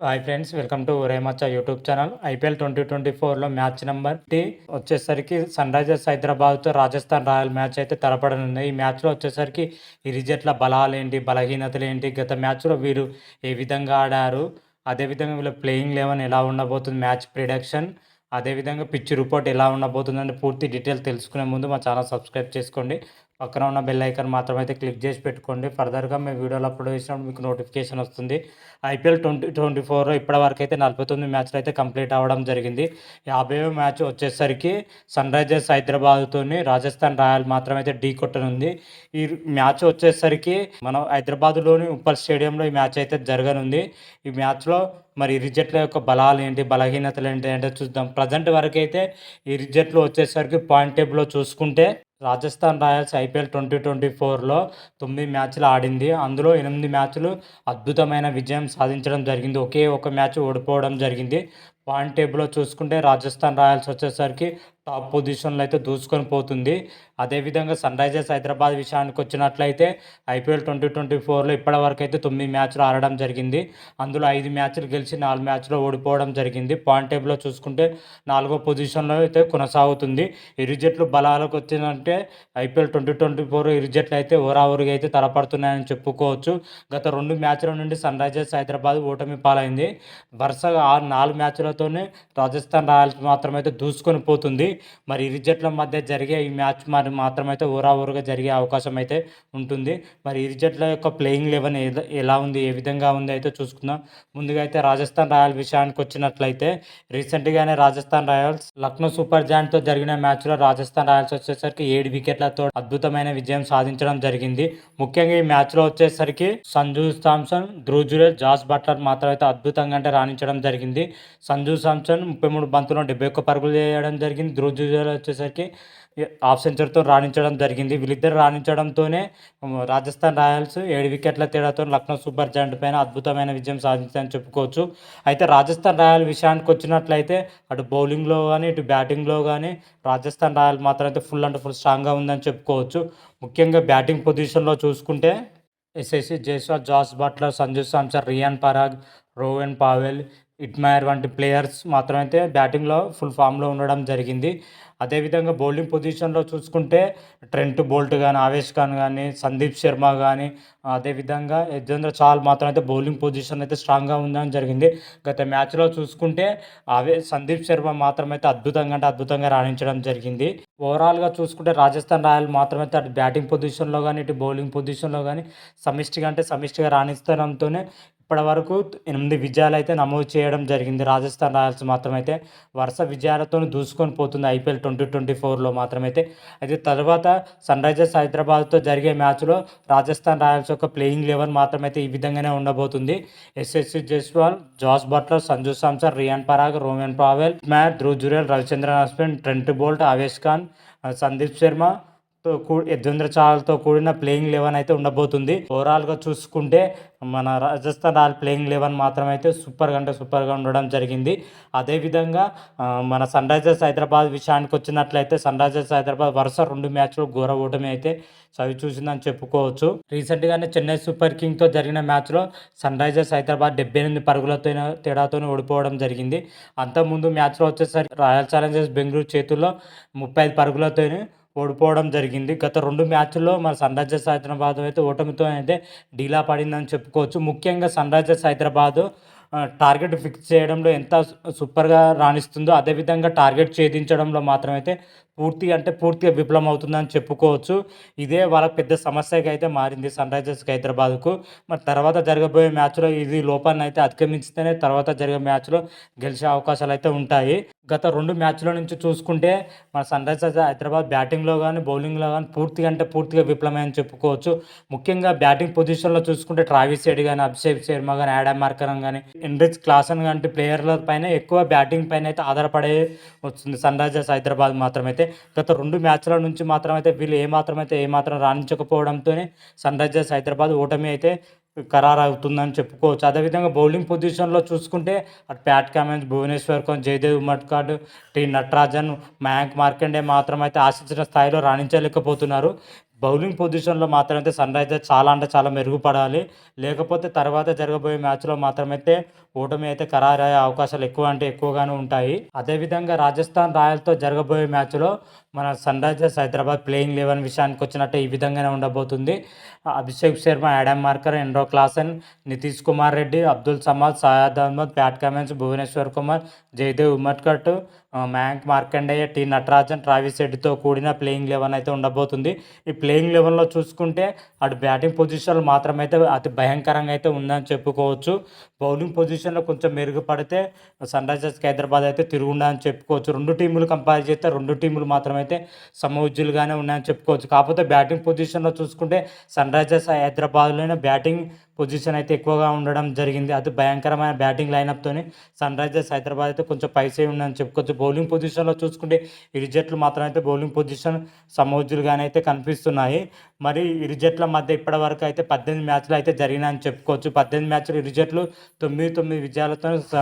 Hi friends welcome to రేమచ్చ YouTube channel IPL twenty twenty ఫోర్లో match number టీ వచ్చేసరికి sun Risers హైదరాబాద్తో Rajasthan royal match అయితే తలపడనుంది ఈ మ్యాచ్లో వచ్చేసరికి ఈ రిజల్ట్ల బలాలు ఏంటి బలహీనతలు ఏంటి గత మ్యాచ్లో వీరు ఏ విధంగా ఆడారు అదేవిధంగా వీళ్ళ ప్లేయింగ్ లెవెన్ ఎలా ఉండబోతుంది మ్యాచ్ ప్రిడక్షన్ అదేవిధంగా పిచ్ రిపోర్ట్ ఎలా ఉండబోతుందని పూర్తి డీటెయిల్ తెలుసుకునే ముందు మా ఛానల్ సబ్స్క్రైబ్ చేసుకోండి. పక్కన ఉన్న బెల్ ఐకాన్ మాత్రం అయితే క్లిక్ చేసి పెట్టుకోండి. ఫర్దర్గా మేము వీడియోలు అప్లోడ్ చేసినప్పుడు మీకు నోటిఫికేషన్ వస్తుంది. ఐపీఎల్ ట్వంటీ ట్వంటీ ఫోర్లో ఇప్పటివరకు అయితే నలభై తొమ్మిది మ్యాచ్లు అయితే కంప్లీట్ అవ్వడం జరిగింది. యాభై మ్యాచ్ వచ్చేసరికి సన్ రైజర్స్ హైదరాబాద్తో రాజస్థాన్ రాయల్ మాత్రం అయితే ఢీ కొట్టనుంది. ఈ మ్యాచ్ వచ్చేసరికి మనం హైదరాబాద్లోని ఉప్పల్ స్టేడియంలో ఈ మ్యాచ్ అయితే జరగనుంది. ఈ మ్యాచ్లో మరి ఇరిజెట్ల యొక్క బలాలు ఏంటి బలహీనతలు ఏంటి అంటే చూద్దాం. ప్రజెంట్ వరకు అయితే ఈ రిజెట్లు వచ్చేసరికి పాయింట్ టేబుల్లో చూసుకుంటే Rajasthan Royals IPL twenty twenty ఫోర్లో తొమ్మిది మ్యాచ్లు ఆడింది. అందులో ఎనిమిది మ్యాచ్లు అద్భుతమైన విజయం సాధించడం జరిగింది. ఒకే ఒక మ్యాచ్ ఓడిపోవడం జరిగింది. పాయింట్ టేబుల్లో చూసుకుంటే రాజస్థాన్ రాయల్స్ వచ్చేసరికి టాప్ పొజిషన్లో అయితే దూసుకొని పోతుంది. అదేవిధంగా సన్ రైజర్స్ హైదరాబాద్ విషయానికి వచ్చినట్లయితే ఐపీఎల్ ట్వంటీ ట్వంటీ ఫోర్లో ఇప్పటివరకు అయితే తొమ్మిది మ్యాచ్లు ఆడడం జరిగింది. అందులో ఐదు మ్యాచ్లు గెలిచి నాలుగు మ్యాచ్లో ఓడిపోవడం జరిగింది. పాయింట్ టేబుల్లో చూసుకుంటే నాలుగో పొజిషన్లో అయితే కొనసాగుతుంది. ఇరు జట్లు బలాలకు వచ్చిందంటే ఐపీఎల్ ట్వంటీ ట్వంటీ ఫోర్ ఇరు జట్లు అయితే ఓరావరిగా అయితే తలపడుతున్నాయని చెప్పుకోవచ్చు. గత రెండు మ్యాచ్ల నుండి సన్ రైజర్స్ హైదరాబాద్ ఓటమి పాలైంది. వరుసగా ఆరు నాలుగు మ్యాచ్లతోనే రాజస్థాన్ రాయల్స్ మాత్రమైతే దూసుకొని పోతుంది. మరి ఇరు జట్ల మధ్య జరిగే ఈ మ్యాచ్ మరి మాత్రమైతే ఊరాఊరుగా జరిగే అవకాశం అయితే ఉంటుంది. మరి ఇరు జట్ల యొక్క ప్లేయింగ్ లెవెన్ ఎలా ఉంది? ఏ విధంగా ఉంది? అయితే చూసుకుందాం. ముందుగా అయితే రాజస్థాన్ రాయల్ విషయానికి వచ్చినట్లయితే రీసెంట్గానే రాజస్థాన్ రాయల్స్ లక్నో సూపర్ జాయింట్తో జరిగిన మ్యాచ్లో రాజస్థాన్ రాయల్స్ వచ్చేసరికి ఏడు వికెట్లతో అద్భుతమైన విజయం సాధించడం జరిగింది. ముఖ్యంగా ఈ మ్యాచ్లో వచ్చేసరికి సంజు సామ్సన్ ధ్రుజురే జాస్ బట్లర్ మాత్రం అయితే అద్భుతంగా అంటే రాణించడం జరిగింది. సంజు సామ్సన్ ముప్పై మూడు బంతుల్లో డెబ్బై ఒక్క పరుగులు చేయడం జరిగింది. ధ్రువ్ జురేల్ వచ్చేసరికి హాఫ్ సెంచరీతో రాణించడం జరిగింది. వీళ్ళిద్దరు రాణించడంతోనే రాజస్థాన్ రాయల్స్ ఏడు వికెట్ల తేడాతో లక్నో సూపర్ జాయింట్ పైన అద్భుతమైన విజయం సాధించని చెప్పుకోవచ్చు. అయితే రాజస్థాన్ రాయల్ విషయానికి వచ్చినట్లయితే అటు బౌలింగ్లో కానీ ఇటు బ్యాటింగ్లో కానీ రాజస్థాన్ రాయల్ మాత్రం అయితే ఫుల్ అంటే ఫుల్ స్ట్రాంగ్గా ఉందని చెప్పుకోవచ్చు. ముఖ్యంగా బ్యాటింగ్ పొజిషన్లో చూసుకుంటే SSC Jaiswal Jos Buttler Sanju Samson Riyan Parag Rovman Powell Hetmyer వంటి ప్లేయర్స్ మాత్రమైతే బ్యాటింగ్లో ఫుల్ ఫామ్లో ఉండడం జరిగింది. అదేవిధంగా బౌలింగ్ పొజిషన్లో చూసుకుంటే ట్రెంట్ బోల్ట్ కానీ ఆవేష్ ఖాన్ కానీ సందీప్ శర్మ కానీ అదేవిధంగా యజేంద్ర చాల్ మాత్రం అయితే బౌలింగ్ పొజిషన్ అయితే స్ట్రాంగ్గా ఉందని జరిగింది. గత మ్యాచ్లో చూసుకుంటే అవే సందీప్ శర్మ మాత్రం అయితే అద్భుతంగా అంటే అద్భుతంగా రాణించడం జరిగింది. ఓవరాల్గా చూసుకుంటే రాజస్థాన్ రాయల్ మాత్రమైతే అటు బ్యాటింగ్ పొజిషన్లో కానీ ఇటు బౌలింగ్ పొజిషన్లో కానీ సమిష్టిగా అంటే సమిష్టిగా రాణిస్తడంతోనే ఇప్పటి వరకు ఎనిమిది విజయాలు అయితే నమోదు చేయడం జరిగింది. రాజస్థాన్ రాయల్స్ మాత్రమైతే వరుస విజయాలతో దూసుకొని పోతుంది ఐపీఎల్ ట్వంటీ ట్వంటీ ఫోర్లో మాత్రమైతే. అయితే తర్వాత సన్ రైజర్స్ హైదరాబాద్తో జరిగే మ్యాచ్లో రాజస్థాన్ రాయల్స్ యొక్క ప్లేయింగ్ లెవెన్ మాత్రమైతే ఈ విధంగానే ఉండబోతుంది. SSC Jaiswal Jos Buttler Sanju Samson Riyan Parag Rovman Powell mat Dhruv Jurel Ravichandran Ashwin Trent Boult Avesh Khan Sandeep Sharma తో కూ యజ్వేంద్ర చాల్తో కూడిన ప్లేయింగ్ లెవెన్ అయితే ఉండబోతుంది. ఓవరాల్గా చూసుకుంటే మన రాజస్థాన్ రాయల్ ప్లేయింగ్ లెవెన్ మాత్రం అయితే సూపర్గా అంటే సూపర్గా ఉండడం జరిగింది. అదేవిధంగా మన సన్ రైజర్స్ హైదరాబాద్ విషయానికి వచ్చినట్లయితే సన్ రైజర్స్ హైదరాబాద్ వరుస రెండు మ్యాచ్లు ఘోర ఓటమి అయితే చవి చూసిందని చెప్పుకోవచ్చు. రీసెంట్గానే చెన్నై సూపర్ కింగ్తో జరిగిన మ్యాచ్లో సన్ రైజర్స్ హైదరాబాద్ డెబ్బై ఎనిమిది పరుగులతో తేడాతో ఓడిపోవడం జరిగింది. అంతకుముందు మ్యాచ్లో వచ్చేసరికి రాయల్ ఛాలెంజర్స్ బెంగళూరు చేతుల్లో ముప్పై ఐదు పరుగులతోనే ఓడిపోవడం జరిగింది. గత రెండు మ్యాచ్ల్లో మన సన్ రైజర్స్ హైదరాబాద్ అయితే ఓటమితో అయితే డీలా పడిందని చెప్పుకోవచ్చు. ముఖ్యంగా sun Risers Hyderabad target fix చేయడంలో ఎంత సూపర్గా రాణిస్తుందో అదేవిధంగా టార్గెట్ ఛేదించడంలో మాత్రమైతే పూర్తి అంటే పూర్తిగా విఫలం అవుతుందని చెప్పుకోవచ్చు. ఇదే వాళ్ళ పెద్ద సమస్యగా అయితే మారింది సన్ రైజర్స్ హైదరాబాద్కు. మరి తర్వాత జరగబోయే మ్యాచ్లో ఇది లోపాన్ని అయితే అధిగమించితేనే తర్వాత జరిగే మ్యాచ్లో గెలిచే అవకాశాలు అయితే ఉంటాయి. గత రెండు మ్యాచ్ల నుంచి చూసుకుంటే మన సన్ రైజర్స్ హైదరాబాద్ బ్యాటింగ్లో కానీ బౌలింగ్లో కానీ పూర్తిగా అంటే పూర్తిగా విఫలమని చెప్పుకోవచ్చు. ముఖ్యంగా బ్యాటింగ్ పొజిషన్లో చూసుకుంటే ట్రావిస్ సెడ్ కానీ అభిషేక్ శర్మ కానీ యాడమ్ మార్కరం కానీ ఎన్రిచ్ క్లాసన్ లాంటి ప్లేయర్ల పైన ఎక్కువ బ్యాటింగ్ పైన అయితే ఆధారపడే వస్తుంది సన్ రైజర్స్ హైదరాబాద్ మాత్రమైతే. గత రెండు మ్యాచ్ల నుంచి మాత్రం అయితే వీళ్ళు ఏమాత్రమైతే ఏమాత్రం రాణించకపోవడంతోనే సన్ రైజర్స్ హైదరాబాద్ ఓటమి అయితే ఖరారు అవుతుందని చెప్పుకోవచ్చు అదేవిధంగా బౌలింగ్ పొజిషన్లో చూసుకుంటే అటు ప్యాట్ కమెన్స్ భువనేశ్వర్ కోన్ జయదేవ్ మట్కాడ్ టి నటరాజన్ మయాంక్ మార్కండే మాత్రం అయితే ఆశించిన స్థాయిలో రాణించలేకపోతున్నారు బౌలింగ్ పొజిషన్‌లో మాత్రమైతే సన్‌రైజర్స్ చాలా అంటే చాలా మెరుగుపడాలి. లేకపోతే తర్వాత జరగబోయే మ్యాచ్‌లో మాత్రమైతే ఓటమి అయితే ఖరారయ్యే అవకాశాలు ఎక్కువ అంటే ఎక్కువగానే ఉంటాయి. అదేవిధంగా రాజస్థాన్ రాయల్తో జరగబోయే మ్యాచ్‌లో మన సన్‌రైజర్స్ హైదరాబాద్ ప్లేయింగ్ లెవెన్ విషయానికి వచ్చినట్టే ఈ విధంగానే ఉండబోతుంది. అభిషేక్ శర్మ, యాడమ్ మార్కర్, ఎండ్రో క్లాసెన్, నితీష్ కుమార్ రెడ్డి, అబ్దుల్ సమాద్ సయాద్ అహ్మద్, ప్యాట్ కమెన్స్ భువనేశ్వర్ కుమార్, జయదేవ్ ఉమర్కట్, ఆహ్, మయాంక్ మార్కండేయ, టి నటరాజన్, ట్రావిస్ రెడ్డితో కూడిన ప్లేయింగ్ 11 అయితే ఉండబోతుంది. ఈ ప్లేయింగ్ 11లో చూసుకుంటే అటు బ్యాటింగ్ పొజిషన్‌లో మాత్రమైతే అతి భయంకరంగా అయితే ఉందని చెప్పుకోవచ్చు. బౌలింగ్ పొజిషన్ పొజిషన్‌లో కొంచెం మెరుగుపడితే సన్‌రైజర్స్‌కి హైదరాబాద్ అయితే తిరుగుండదని చెప్పుకోవచ్చు. రెండు టీములు కంపేర్ చేస్తే రెండు టీములు మాత్రమైతే సమవుజ్జులుగానే ఉన్నాయని చెప్పుకోవచ్చు. కాకపోతే బ్యాటింగ్ పొజిషన్‌లో చూసుకుంటే సన్‌రైజర్స్ హైదరాబాద్‌లోనే బ్యాటింగ్ పొజిషన్ అయితే ఎక్కువగా ఉండడం జరిగింది. అది భయంకరమైన బ్యాటింగ్ లైనప్‌తోని సన్‌రైజర్స్ హైదరాబాద్ అయితే కొంచెం పైసే ఉందని చెప్పుకోవచ్చు. బౌలింగ్ పొజిషన్‌లో చూసుకుంటే ఇరు జట్లు అయితే బౌలింగ్ పొజిషన్ సమోజులుగానే అయితే కనిపిస్తున్నాయి. మరి ఇరు జట్ల మధ్య ఇప్పటివరకు అయితే 18 మ్యాచ్‌లు అయితే జరిగినాయని చెప్పుకోవచ్చు. 18 మ్యాచ్‌లు ఇరు జట్లు 9, 9 విజయాలతో స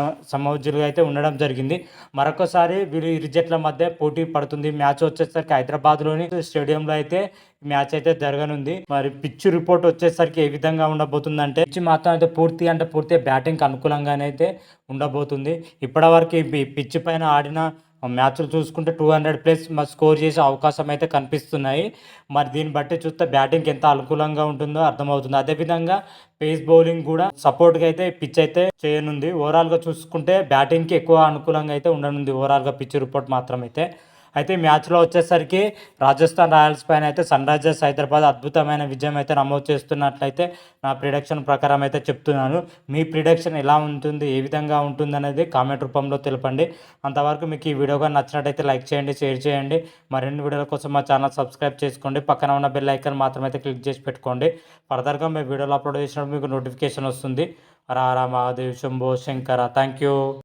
అయితే ఉండడం జరిగింది. మరొకసారి వీరు ఇరు జట్ల మధ్య పోటీ పడుతుంది. మ్యాచ్ వచ్చేసరికి హైదరాబాద్‌లోని స్టేడియంలో అయితే మ్యాచ్ అయితే జరగనుంది. మరి పిచ్ రిపోర్ట్ వచ్చేసరికి ఏ విధంగా ఉండబోతుందంటే పిచ్ మాత్రం అయితే పూర్తి అంటే పూర్తి బ్యాటింగ్‌కి అనుకూలంగానే అయితే ఉండబోతుంది. ఇప్పటివరకు ఈ పిచ్ పైన ఆడిన మ్యాచ్‌లు చూసుకుంటే 200 ప్లస్ మరి స్కోర్ చేసే అవకాశం అయితే కనిపిస్తున్నాయి. మరి దీన్ని బట్టి చూస్తే బ్యాటింగ్‌కి ఎంత అనుకూలంగా ఉంటుందో అర్థమవుతుంది. అదేవిధంగా పేస్ బౌలింగ్ కూడా సపోర్ట్‌గా అయితే పిచ్ అయితే చేయనుంది. ఓవరాల్‌గా చూసుకుంటే బ్యాటింగ్‌కి ఎక్కువ అనుకూలంగా అయితే ఉండనుంది. ఓవరాల్‌గా పిచ్ రిపోర్ట్ మాత్రం అయితే. అయితే మ్యాచ్‌లో వచ్చేసరికి రాజస్థాన్ రాయల్స్ పైన అయితే సన్ రైజర్స్ హైదరాబాద్ అద్భుతమైన విజయం అయితే నమోదు చేస్తున్నట్లయితే నా ప్రిడక్షన్ ప్రకారం అయితే చెప్తున్నాను. మీ ప్రిడక్షన్ ఎలా ఉంటుంది? ఏ విధంగా ఉంటుంది అనేది కామెంట్ రూపంలో తెలపండి. అంతవరకు మీకు ఈ వీడియో నచ్చినట్టయితే లైక్ చేయండి, షేర్ చేయండి. మరిన్ని వీడియోల కోసం మా ఛానల్ సబ్స్క్రైబ్ చేసుకోండి. పక్కన ఉన్న బెల్ ఐకాన్ మాత్రం అయితే క్లిక్ చేసి పెట్టుకోండి. ఫర్దర్‌గా మేము వీడియోలు అప్లోడ్ చేసినప్పుడు మీకు నోటిఫికేషన్ వస్తుంది. రారా మహాదేవ్ శంభో శంకర. Thank you.